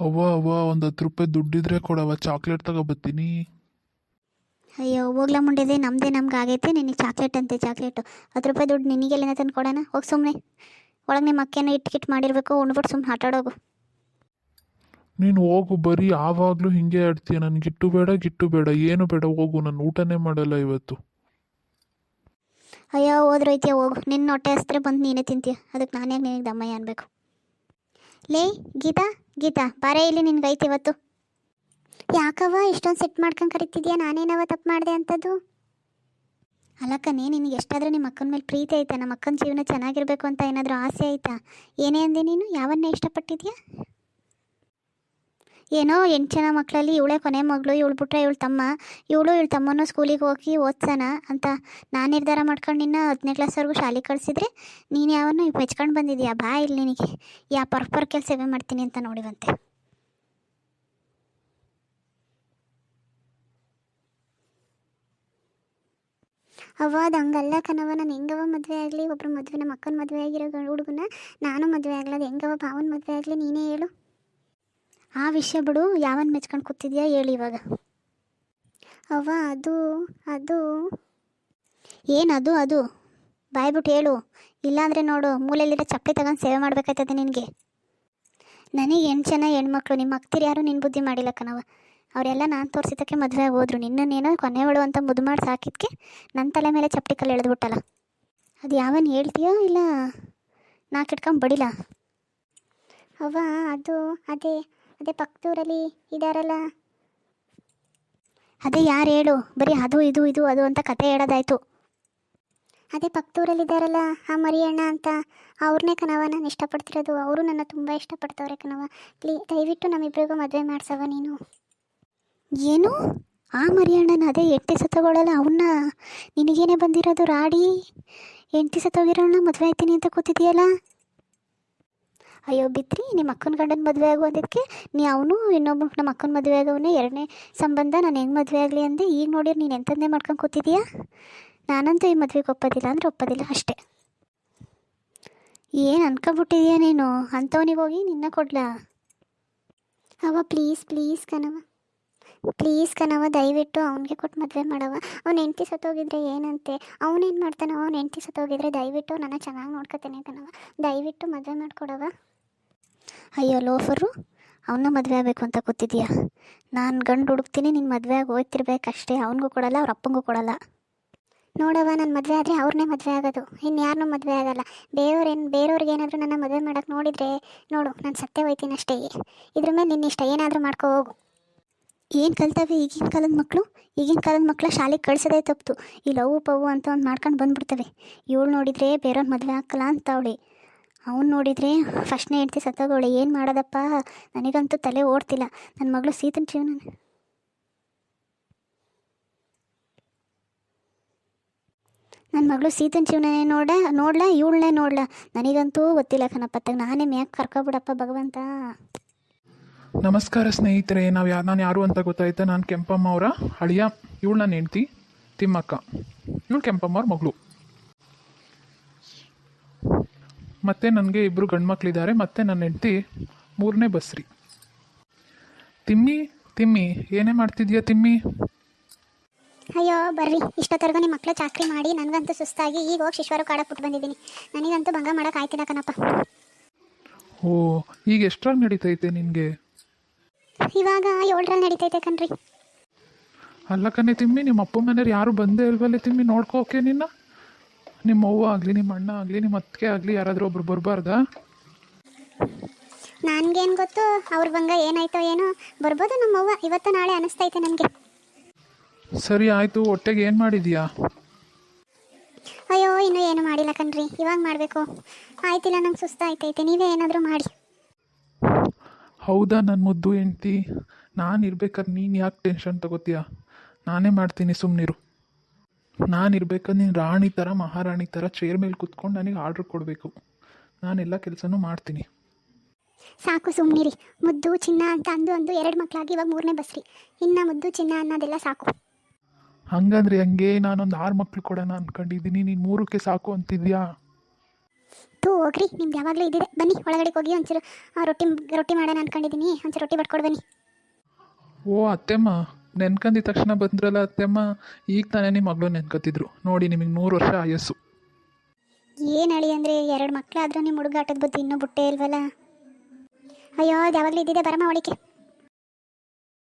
ಅವ್ವ ಅವ್ವ ಒಂದು ಹತ್ತು ರೂಪಾಯಿ ದುಡ್ಡಿದ್ರೆ ಕೊಡವ ಚಾಕ್ಲೇಟ್ ತಗೊಬತ್ತೀನಿ. ಅಯ್ಯೋ ಹೋಗ್ಲ ಮುಂಡೆದೆ ನಮ್ಮದೇ ನಮ್ಗೆ ಆಗೈತೆ ನಿನಗೆ ಚಾಕ್ಲೇಟ್ ಅಂತೆ ಚಾಕ್ಲೇಟು ಹತ್ತು ರೂಪಾಯಿ ದುಡ್ಡು ನಿನಗೆಲ್ಲಿಂದ ತಂದು ಕೊಡೋಣ ಹೋಗಿ ಸುಮ್ಮನೆ ಒಳಗೆ ನಿಮ್ಮ ಅಕ್ಕೇನ ಇಟ್ಟು ಕಿಟ್ ಮಾಡಿರಬೇಕು ಉಣ್ಬಿಟ್ಟು ಸುಮ್ಮನೆ ಆಟಾಡೋಗು ನೀನು ಹೋಗು ಬರೀ ಆವಾಗಲೂ ಹಿಂಗೆ ಆಡ್ತೀಯ ನನಗೆ ಗಿಟ್ಟು ಬೇಡ ಗಿಟ್ಟು ಬೇಡ ಏನು ಬೇಡ ಹೋಗು ನಾನು ಊಟನೇ ಮಾಡಲ್ಲ ಇವತ್ತು. ಅಯ್ಯೋ ಹೋದ್ರೈತಿಯ ಹೋಗು. ನಿನ್ನ ಹೊಟ್ಟೆ ಹಸ್ತ್ರೆ ಬಂದು ನೀನೇ ತಿಂತೀಯ. ಅದಕ್ಕೆ ನಾನೇ ನಿನಗೆ ದಮ್ಮಯ್ಯ ಅನ್ಬೇಕು? ಲೇ ಗೀತಾ? ಗೀತಾ, ಬಾರೇ ಇಲ್ಲಿ ನಿನ್ಗೆ ಐತಿ ಇವತ್ತು. ಯಾಕವ್ವ ಇಷ್ಟೊಂದು ಸೆಟ್ ಮಾಡ್ಕೊಂಡು ಕರಿತಿದ್ಯಾ? ನಾನೇನವ ತಪ್ಪು ಮಾಡಿದೆ ಅಂಥದ್ದು ಅಲ್ಲಕ್ಕನೇ ನಿನಗೆ ಎಷ್ಟಾದರೂ ನಿಮ್ಮ ಅಕ್ಕನ ಮೇಲೆ ಪ್ರೀತಿ ಆಯ್ತಾ ನಮ್ಮ ಅಕ್ಕನ ಜೀವನ ಚೆನ್ನಾಗಿರಬೇಕು ಅಂತ ಏನಾದರೂ ಆಸೆ ಆಯ್ತಾ ಏನೇ ಅಂದೆ ನೀನು? ಯಾವನ್ನೇ ಇಷ್ಟಪಟ್ಟಿದ್ಯಾ? ಏನೋ ಎಂಟು ಜನ ಮಕ್ಕಳಲ್ಲಿ ಇವಳೇ ಕೊನೆ ಮಗಳು, ಇವಳು ಬಿಟ್ರೆ ಇವಳು ತಮ್ಮ. ಇವಳು ಇವಳು ತಮ್ಮನೂ ಸ್ಕೂಲಿಗೆ ಹೋಗಿ ಓದ್ಸೋಣ ಅಂತ ನಾನು ನಿರ್ಧಾರ ಮಾಡ್ಕೊಂಡು ನಿನ್ನ ಹತ್ತನೇ ಕ್ಲಾಸ್ವರೆಗೂ ಶಾಲೆಗೆ ಕಳಿಸಿದ್ರೆ ನೀನು ಯಾವನ್ನೂ ಮೆಚ್ಕೊಂಡು ಬಂದಿದ್ಯಾ? ಬಾ ಇಲ್ಲಿ ನಿನಗೆ. ಯಾ ಪರ್ಪರ್ ಕೆಲಸವೇ ಸೇವೆ ಮಾಡ್ತೀನಿ ಅಂತ ನೋಡಿವಂತೆ. ಅವ್ವ, ಅದು ಹಂಗಲ್ಲ ಕಣವ ನಾನು ಹೆಂಗವ ಮದುವೆ ಆಗಲಿ ಒಬ್ಬರು ಮದುವೆ ನಮ್ಮ ಅಕ್ಕನ ಮದುವೆ ಆಗಿರೋ ಹುಡುಗನ ನಾನು ಮದುವೆ ಆಗಲ್ಲ ಅದು ಹೆಂಗವ ಭಾವನ ಮದುವೆ ಆಗಲಿ ನೀನೇ ಹೇಳು. ಆ ವಿಷಯ ಬಿಡು, ಯಾವನ್ ಮೆಚ್ಕೊಂಡು ಕೂತಿದ್ಯಾ ಹೇಳಿ ಇವಾಗ. ಅವ್ವ, ಅದು ಅದು. ಏನದು ಅದು ಬಾಯ್ಬಿಟ್ಟು ಹೇಳು. ಇಲ್ಲಾಂದರೆ ನೋಡು, ಮೂಲೆಯಲ್ಲಿರೋ ಚಪ್ಪಲಿ ತಗೊಂಡು ಸೇವೆ ಮಾಡ್ಬೇಕಾಯ್ತದೆ ನಿನಗೆ. ನನಗೆ ಎಂಟು ಜನ ಹೆಣ್ಮಕ್ಳು ನಿಮ್ಮ ಅಕ್ತಿರು ಯಾರು ನಿನ್ನ ಬುದ್ಧಿ ಮಾಡಿಲ್ಲ ಕಣವ ಅವರೆಲ್ಲ ನಾನು ತೋರಿಸಿದ್ದಕ್ಕೆ ಮದುವೆ ಹೋದ್ರು ನಿನ್ನನ್ನೇನೋ ಕೊನೆಗಳು ಅಂತ ಮುದ್ದು ಮಾಡಿ ಸಾಕಿದ್ಕೆ ನನ್ನ ತಲೆ ಮೇಲೆ ಚಪ್ಪಲಿ ಕಲ್ಲು ಎಳೆದ್ಬಿಟ್ಟಲ್ಲ. ಅದು ಯಾವನ್ ಹೇಳ್ತೀಯೋ ಇಲ್ಲ? ನಾ ಕಿಟ್ಕೊಂಡು ಬಡಿಲ್ಲ ಅವ ಅದು, ಅದೇ. ಅದೇ ಪಕ್ಕದೂರಲ್ಲಿ ಇದ್ದಾರಲ್ಲ ಅದೇ ಯಾರು ಹೇಳು, ಬರೀ ಅದು, ಇದು ಇದು, ಅದು ಅಂತ ಕತೆ ಹೇಳೋದಾಯ್ತು. ಅದೇ ಪಕ್ಕದೂರಲ್ಲಿ ಇದ್ದಾರಲ್ಲ ಆ ಮರಿಯಣ್ಣ ಅಂತ ಅವ್ರನ್ನೇ ಕಣವ ನಾನು ಇಷ್ಟಪಡ್ತಿರೋದು. ಅವರು ನನ್ನ ತುಂಬ ಇಷ್ಟಪಡ್ತವ್ರೆ ಕಣವ ಪ್ಲೀ, ದಯವಿಟ್ಟು ನಮ್ಮಿಬ್ಬರಿಗೂ ಮದುವೆ ಮಾಡ್ಸವ ನೀನು. ಏನು? ಆ ಮರಿಯಣ್ಣನ ಅದೇ ಎಂಟಿ ಸತ್ತೋಗಳಲ್ಲ ಅವನ್ನ ನಿನಗೇನೆ ಬಂದಿರೋದು ರಾಡಿ? ಎಂಟಿ ಸತ್ತೋಗಿರೋಣ ಮದುವೆ ಆಯ್ತೀನಿ ಅಂತ ಕೂತಿದೆಯಲ್ಲ ಅಯ್ಯೋ ಬಿತ್ರಿ ನಿಮ್ಮ ಅಕ್ಕನ ಗಂಡನ ಮದುವೆ ಆಗು ಅಂದಿದ್ದಕ್ಕೆ ನೀ ಅವನು ಇನ್ನೊಬ್ಬ ನಮ್ಮ ಅಕ್ಕನ ಮದುವೆ ಆಗವನೇ ಎರಡನೇ ಸಂಬಂಧ, ನಾನು ಹೆಂಗೆ ಮದುವೆ ಆಗಲಿ ಅಂದೆ, ಈಗ ನೋಡಿರಿ ನೀನು ಎಂಥದ್ದೇ ಮಾಡ್ಕೊಂಡು ಕೂತಿದ್ದೀಯಾ ನಾನಂತೂ ಈ ಮದುವೆಗೆ ಒಪ್ಪೋದಿಲ್ಲ ಅಂದರೆ ಒಪ್ಪೋದಿಲ್ಲ ಅಷ್ಟೇ. ಏನು ಅನ್ಕೊಂಬಿಟ್ಟಿದೀಯ ನೀನು? ಅಂಥವನಿಗೆ ಹೋಗಿ ನಿನ್ನ ಕೊಡ್ಲಾ. ಅವ ಪ್ಲೀಸ್ ಪ್ಲೀಸ್ ಕಣವ ಪ್ಲೀಸ್ ಕಣವ ದಯವಿಟ್ಟು ಅವನಿಗೆ ಕೊಟ್ಟು ಮದುವೆ ಮಾಡವ ಅವ್ನ ಹೆಂಡತಿ ಸತ್ತೋಗಿದ್ರೆ ಏನಂತೆ? ಅವನೇನು ಮಾಡ್ತಾನೋ ಅವ್ನ ಹೆಂಡತಿ ಸತ್ತೋಗಿದ್ರೆ ದಯವಿಟ್ಟು ನನ್ನ ಚೆನ್ನಾಗಿ ನೋಡ್ಕೊತೇನೆ ಕಣವ ದಯವಿಟ್ಟು ಮದುವೆ ಮಾಡಿಕೊಡವ ಅಯ್ಯೋ ಲೋಫರು ಅವನ್ನ ಮದುವೆ ಆಗಬೇಕು ಅಂತ ಕೂತಿದ್ಯಾ ನಾನು ಗಂಡು ಹುಡುಕ್ತೀನಿ ನಿನ್ನ ಮದುವೆ ಆಗಿ ಹೋಗ್ತಿರ್ಬೇಕಷ್ಟೇ, ಅವನಿಗೂ ಕೊಡಲ್ಲ, ಅವ್ರ ಅಪ್ಪಂಗೂ ಕೊಡಲ್ಲ. ನೋಡವ ನನ್ನ ಮದುವೆ ಆದರೆ ಅವ್ರನ್ನೇ ಮದುವೆ ಆಗೋದು. ಇನ್ನು ಯಾರನ್ನೂ ಮದುವೆ ಆಗಲ್ಲ. ಬೇರೆಯವ್ರೇನು ಬೇರೆಯವ್ರಿಗೆ ಏನಾದರೂ ನನ್ನ ಮದುವೆ ಮಾಡೋಕ್ಕೆ ನೋಡಿದರೆ, ನೋಡು, ನಾನು ಸತ್ತೇ ಹೋಯ್ತೀನಿ ಅಷ್ಟೇ. ಇದ್ರ ಮೇಲೆ ನಿನ್ನ ಇಷ್ಟ, ಏನಾದರೂ ಮಾಡ್ಕೋ, ಹೋಗು. ಏನು ಕಲ್ತಾವೆ ಈಗಿನ ಕಾಲದ ಮಕ್ಕಳು ಈಗಿನ ಕಾಲದ ಮಕ್ಕಳ ಶಾಲೆಗೆ ಕಳಿಸೋದೇ ತಪ್ಪು. ಈ ಲವ್ ಪವು ಅಂತ ಒಂದು ಮಾಡ್ಕೊಂಡು ಬಂದ್ಬಿಡ್ತವೆ. ಇವಳು ನೋಡಿದರೆ ಬೇರೆಯವ್ರ ಮದುವೆ ಹಾಕಲ್ಲ ಅಂತ ಅವಳೆ. ಅವ್ನು ನೋಡಿದರೆ ಫಸ್ಟ್ನೇ ಹೆಂಡ್ತಿ ಸತ್ತೋಗೋಳೆ ಏನು ಮಾಡೋದಪ್ಪ? ನನಗಂತೂ ತಲೆ ಓಡ್ತಿಲ್ಲ. ನನ್ನ ಮಗಳು ಸೀತನ ಜೀವನ ನನ್ನ ಮಗಳು ಸೀತನ ಜೀವನನೇ ನೋಡ, ನೋಡ್ಲಾ? ಇವಳನ್ನೇ ನೋಡ್ಲಾ? ನನಗಂತೂ ಗೊತ್ತಿಲ್ಲ ಕಣಪ್ಪ ತಗ ನಾನೇ ಮ್ಯಾಕ್ ಕರ್ಕೊಬಿಡಪ್ಪ ಭಗವಂತ. ನಮಸ್ಕಾರ ಸ್ನೇಹಿತರೆ, ನಾವು ಯಾ ನಾನು ಯಾರು ಅಂತ ಗೊತ್ತಾಯ್ತಾ? ನಾನು ಕೆಂಪಮ್ಮ ಅವರ? ಅಳಿಯ, ಇವಳು ನನ್ನ ಹೆಂಡ್ತಿ, ತಿಮ್ಮಕ್ಕ. ಇವಳು ಕೆಂಪಮ್ಮ ಅವ್ರ ಮಗಳು. ಮತ್ತು ನನಗೆ ಇಬ್ಬರು ಗಂಡ್ಮಕ್ಳಿದ್ದಾರೆ ಮತ್ತು ನನ್ನ ಹೆಂಡ್ತಿ ಮೂರನೇ ಬಸ್ರಿ. ತಿಮ್ಮಿ ತಿಮ್ಮಿ ಏನೇ ಮಾಡ್ತಿದ್ಯಾ ತಿಮ್ಮಿ? ಅಯ್ಯೋ ಬರ್ರಿ. ಇಷ್ಟೊತ್ತರೆಗೂ ನಿಮ್ಮ ಮಕ್ಕಳು ಚಾಕ್ರಿ ಮಾಡಿ ನನಗಂತೂ ಸುಸ್ತಾಗಿ ಈಗ ಹೋಗಿ ಶಿಶ್ವರು ಕಾಡಕ್ಕೆ ಬಿಟ್ಟು ಬಂದಿದ್ದೀನಿ. ನನಗಂತೂ ಭಂಗ ಮಾಡೋಕೆ ಆಯ್ತಿಲ್ಲ ಕಣಪ್ಪ. ಓ ಈಗ ಎಷ್ಟ್ರಾಗ ನಡೀತೈತೆ ನಿನಗೆ? ಇವಾಗ ಏಳರಲ್ಲಿ ನಡೀತೈತೆ ಕಣ್ರಿ. ಅಲ್ಲ ಕಣೆ ತಿಮ್ಮಿ ನಿಮ್ಮ ಅಪ್ಪ ಮನೆಯವ್ರು ಯಾರು ಬಂದೇ ಇಲ್ವಲ್ಲ ತಿಮ್ಮಿ ನೋಡ್ಕೋಕೆ ನಿನ್ನ? ನಿಮ್ಮ ಅವ್ವ ಆಗಲಿ ನಿಮ್ಮ ಅಣ್ಣ ಆಗಲಿ ನಿಮ್ಮ ಅತ್ತಿಗೆ ಆಗಲಿ ಯಾರಾದರೂ ಒಬ್ರು ಬರಬಾರ್ದಾ? ನನಗೇನು ಗೊತ್ತು? ಅವ್ರ ಬಂಗ ಏನಾಯ್ತೋ ಏನೋ? ಬರ್ಬೋದು ನಮ್ಮವ್ವ ಇವತ್ತು ನಾಳೆ ಅನಿಸ್ತೈತೆ ನನಗೆ. ಸರಿ ಆಯಿತು ಹೊಟ್ಟೆಗೆ ಏನು ಮಾಡಿದ್ಯಾ? ಅಯ್ಯೋ ಇನ್ನೂ ಏನು ಮಾಡಿಲ್ಲ ಕಣ್ರಿ. ಇವಾಗ ಮಾಡಬೇಕು. ಆಯ್ತಿಲ್ಲ ನಂಗೆ ಸುಸ್ತಾಯ್ತೈತೆ. ನೀವೇ ಏನಾದರೂ ಮಾಡಿ. ಹೌದಾ ನನ್ನ ಮುದ್ದು ಹೆಂಡ್ತಿ? ನಾನು ಇರ್ಬೇಕಾದ್ರೆ ನೀನು ಯಾಕೆ ಟೆನ್ಷನ್ ತಗೋತೀಯ? ನಾನೇ ಮಾಡ್ತೀನಿ ಸುಮ್ಮನಿರು ನಾನು ಇರ್ಬೇಕಾದ್ರೆ ನೀನು ರಾಣಿ ಥರ ಮಹಾರಾಣಿ ಥರ ಚೇರ್ ಮೇಲೆ ಕುತ್ಕೊಂಡು ನನಗೆ ಆರ್ಡ್ರ್ ಕೊಡಬೇಕು. ನಾನೆಲ್ಲ ಕೆಲಸನೂ ಮಾಡ್ತೀನಿ. ಸಾಕು ಸುಮ್ಮನಿರಿ ಮುದ್ದು ಚಿನ್ನ ಅಂತ ಅಂದು ಅಂದು ಎರಡು ಮಕ್ಕಳಾಗಿ ಇವಾಗ ಮೂರನೇ ಬಸ್ರಿ. ಇನ್ನು ಮುದ್ದು ಚಿನ್ನ ಅನ್ನೋದೆಲ್ಲ ಸಾಕು. ಹಂಗಂದ್ರೆ ಹಂಗೆ ನಾನೊಂದು ಆರು ಮಕ್ಳು ಕೊಡೋಣ ಅಂದ್ಕೊಂಡಿದ್ದೀನಿ ನೀನು ಮೂರಕ್ಕೆ ಸಾಕು ಅಂತಿದ್ಯಾ? ತೂ ಹೋಗ್ರಿ. ನಿಮ್ದು ಯಾವಾಗಲೂ ಇದ್ದಿದೆ ಬನ್ನಿ ಒಳಗಡೆ ಹೋಗಿ ಒಂಚೂರು ರೊಟ್ಟಿ ರೊಟ್ಟಿ ಮಾಡೋಣ ಅನ್ಕೊಂಡಿದ್ದೀನಿ. ಒಂಚೂರು ರೊಟ್ಟಿ ಬಡ್ಕೊಡ್ ಬನ್ನಿ. ಓ ಅತ್ತೆಮ್ಮ. ನೆನ್ಕಂದಿದ ತಕ್ಷಣ ಬಂದ್ರಲ್ಲ ಅತ್ತೆಮ್ಮ, ಈಗ ತಾನೇ ನಿಮ್ಮ ಮಗಳು ನೆನ್ಕತ್ತಿದ್ರು ನೋಡಿ ನಿಮಗೆ ನೂರು ವರ್ಷ ಆಯಸ್ಸು. ಏನು ಹೇಳಿ ಅಂದರೆ, ಎರಡು ಮಕ್ಕಳಾದ್ರೂ ನಿಮ್ಮ ಹುಡುಗಾಟದ ಬುದ್ಧಿ ಇನ್ನೂ ಬುಟ್ಟೆ ಇಲ್ವಲ್ಲ? ಅಯ್ಯೋ, ಅದು ಯಾವಾಗಲೂ ಇದ್ದಿದೆ ಬರಮ್ಮ ಒಳಿಕೆ